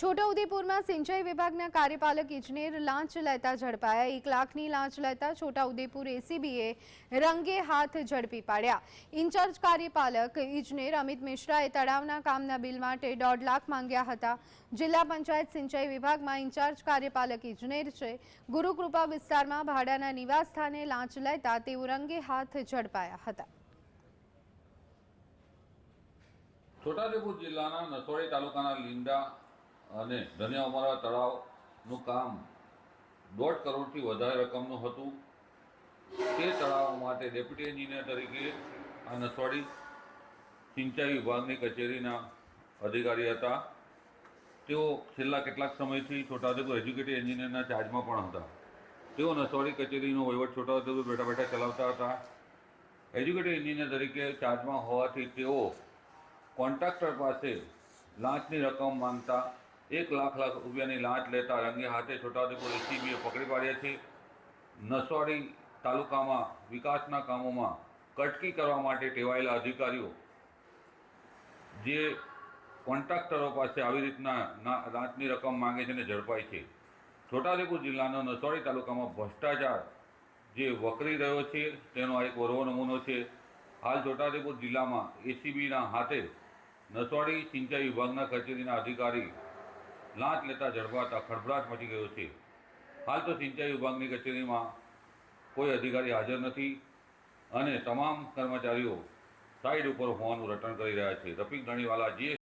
છોટાઉદેપુરમાં સિંચાઈ વિભાગના કાર્યપાલક ઇજનેર લાંચ લેતા ઝડપાયા. એક લાખની લાંચ લેતા છોટાઉદેપુર એસીબીએ રંગે હાથ ઝડપી પાડ્યા. ઇન્ચાર્જ કાર્યપાલક ઇજનેર અમિત મિશ્રાએ તળાવના કામના બિલ માટે દોઢ લાખ માંગ્યા હતા. જિલ્લા પંચાયત સિંચાઈ વિભાગમાં ઇન્ચાર્જ કાર્યપાલક ઇજનેર છે. ગુરુકૃપા વિસ્તારમાં ભાડાના નિવાસ સ્થાને લાંચ લેતા તેઓ રંગે હાથ ઝડપાયા હતા. છોટાઉદેપુર જિલ્લાના નસોડી તાલુકાના લીંડા અને ધનિયાઉમરા તળાવનું કામ દોઢ કરોડથી વધારે રકમનું હતું. તે તળાવ માટે ડેપ્યુટી એન્જિનિયર તરીકે આ નસવાડી સિંચાઈ વિભાગની કચેરીના અધિકારી હતા. તેઓ છેલ્લા કેટલાક સમયથી છોટાઉદેપુર એજ્યુકેટિવ એન્જિનિયરના ચાર્જમાં પણ હતા. તેઓ નસવાડી કચેરીનો વહીવટ છોટાઉદેપુર બેઠા બેઠા ચલાવતા હતા. એજ્યુકેટિવ એન્જિનિયર તરીકે ચાર્જમાં હોવાથી તેઓ કોન્ટ્રાક્ટર પાસે લાંચની રકમ માંગતા એક લાખ લાખ રૂપિયાની લાંચ લેતા રંગે હાથે છોટાઉદેપુર એસીબીએ પકડી પાડ્યા છે. નસવાડી તાલુકામાં વિકાસના કામોમાં કટકી કરવા માટે ટેવાયેલા અધિકારીઓ જે કોન્ટ્રાક્ટરો પાસે આવી રીતના લાંચની રકમ માંગે છે અને ઝડપાય છે. છોટાઉદેપુર જિલ્લાનો નસવાડી તાલુકામાં ભ્રષ્ટાચાર જે વકરી રહ્યો છે તેનો આ એક વરવો નમૂનો છે. હાલ છોટાઉદેપુર જિલ્લામાં એસીબીના હાથે નસવાડી સિંચાઈ વિભાગના કચેરીના અધિકારી લાંચ લેતા ઝડપાતા ખળભળાટ મચી ગયો છે. હાલ તો સિંચાઈ વિભાગની કચેરીમાં કોઈ અધિકારી હાજર નથી અને તમામ કર્મચારીઓ સાઈડ ઉપર હોવાનું રટણ કરી રહ્યા છે. રફીક ધણીવાલા જી